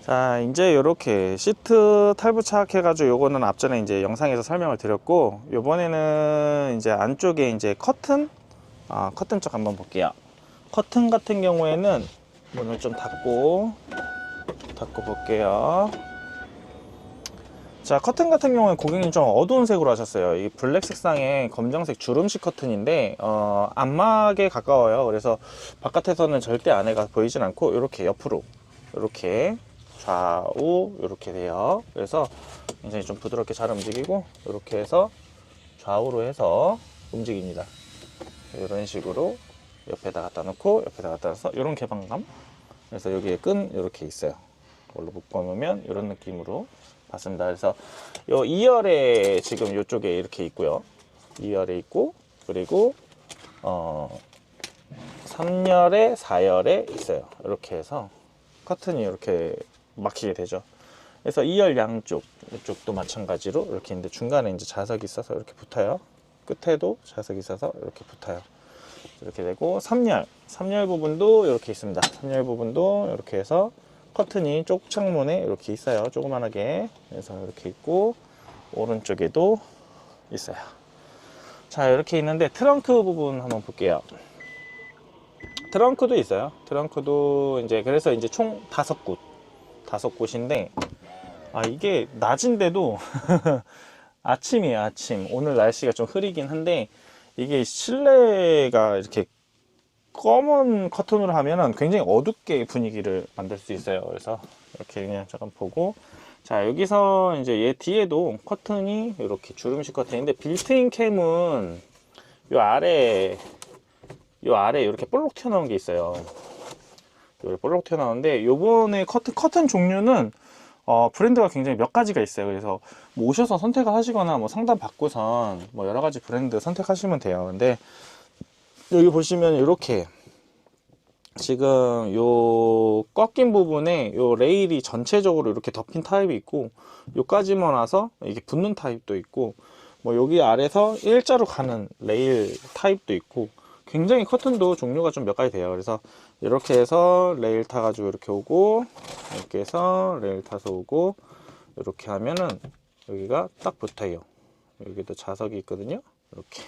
자 이제 이렇게 시트 탈부착 해가지고 요거는 앞전에 이제 영상에서 설명을 드렸고 요번에는 이제 안쪽에 이제 커튼? 아 커튼 쪽 한번 볼게요. 커튼 같은 경우에는 문을 좀 닫고 닫고 볼게요. 자 커튼 같은 경우는 고객님 좀 어두운 색으로 하셨어요. 이 블랙 색상의 검정색 주름식 커튼인데 어, 안막에 가까워요. 그래서 바깥에서는 절대 안에가 보이진 않고 이렇게 옆으로 이렇게 좌우 이렇게 돼요. 그래서 굉장히 좀 부드럽게 잘 움직이고 이렇게 해서 좌우로 해서 움직입니다. 이런 식으로 옆에다 갖다 놓고 옆에다 갖다 놔서 이런 개방감. 그래서 여기에 끈 이렇게 있어요. 이걸로 묶어 놓으면 이런 느낌으로 봤습니다. 그래서 요 2열에 지금 이쪽에 이렇게 있고요. 2열에 있고 그리고 어 3열에 4열에 있어요. 이렇게 해서 커튼이 이렇게 막히게 되죠. 그래서 2열 양쪽 이쪽도 마찬가지로 이렇게 있는데 중간에 이제 자석이 있어서 이렇게 붙어요. 끝에도 자석이 있어서 이렇게 붙어요. 이렇게 되고 3열 3열 부분도 이렇게 있습니다. 3열 부분도 이렇게 해서 커튼이 쪽 창문에 이렇게 있어요. 조그만하게. 그래서 이렇게 있고 오른쪽에도 있어요. 자 이렇게 있는데 트렁크 부분 한번 볼게요. 트렁크도 있어요. 트렁크도 이제 그래서 이제 총 다섯 곳 다섯 곳인데 아 이게 낮인데도 아침이에요 아침. 오늘 날씨가 좀 흐리긴 한데 이게 실내가 이렇게 검은 커튼으로 하면은 굉장히 어둡게 분위기를 만들 수 있어요. 그래서 이렇게 그냥 잠깐 보고. 자 여기서 이제 얘 뒤에도 커튼이 이렇게 주름식 커튼인데 빌트인 캠은 요 아래 요 아래 이렇게 볼록 튀어나온 게 있어요 볼록 튀어나오는데 요번에 커튼 커튼 종류는 어, 브랜드가 굉장히 몇 가지가 있어요. 그래서 뭐 오셔서 선택을 하시거나 뭐 상담 받고선 뭐 여러 가지 브랜드 선택하시면 돼요. 근데 여기 보시면 이렇게 지금 요 꺾인 부분에 요 레일이 전체적으로 이렇게 덮인 타입이 있고 요까지만 와서 이게 붙는 타입도 있고 뭐 여기 아래서 일자로 가는 레일 타입도 있고 굉장히 커튼도 종류가 좀 몇 가지 돼요. 그래서 이렇게 해서 레일 타 가지고 이렇게 오고 이렇게 해서 레일 타서 오고 이렇게 하면은 여기가 딱 붙어요. 여기도 자석이 있거든요. 이렇게.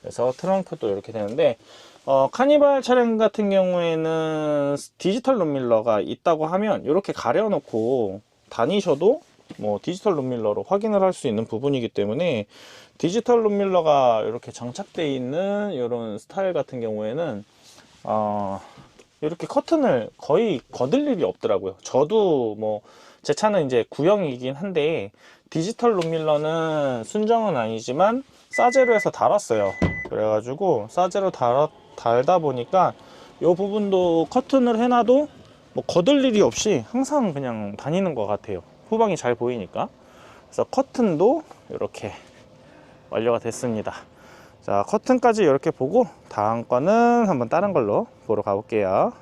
그래서 트렁크도 이렇게 되는데 어, 카니발 차량 같은 경우에는 디지털 룸밀러가 있다고 하면 이렇게 가려놓고 다니셔도 뭐 디지털 룸밀러로 확인을 할 수 있는 부분이기 때문에 디지털 룸밀러가 이렇게 장착되어 있는 이런 스타일 같은 경우에는 어, 이렇게 커튼을 거의 거들 일이 없더라고요. 저도 뭐 제 차는 이제 구형이긴 한데 디지털 룸밀러는 순정은 아니지만 싸제로 해서 달았어요. 그래가지고 싸제로 달, 달다 보니까 이 부분도 커튼을 해놔도 뭐 거들 일이 없이 항상 그냥 다니는 것 같아요. 후방이 잘 보이니까. 그래서 커튼도 이렇게 완료가 됐습니다. 자, 커튼까지 이렇게 보고 다음 거는 한번 다른 걸로 보러 가볼게요.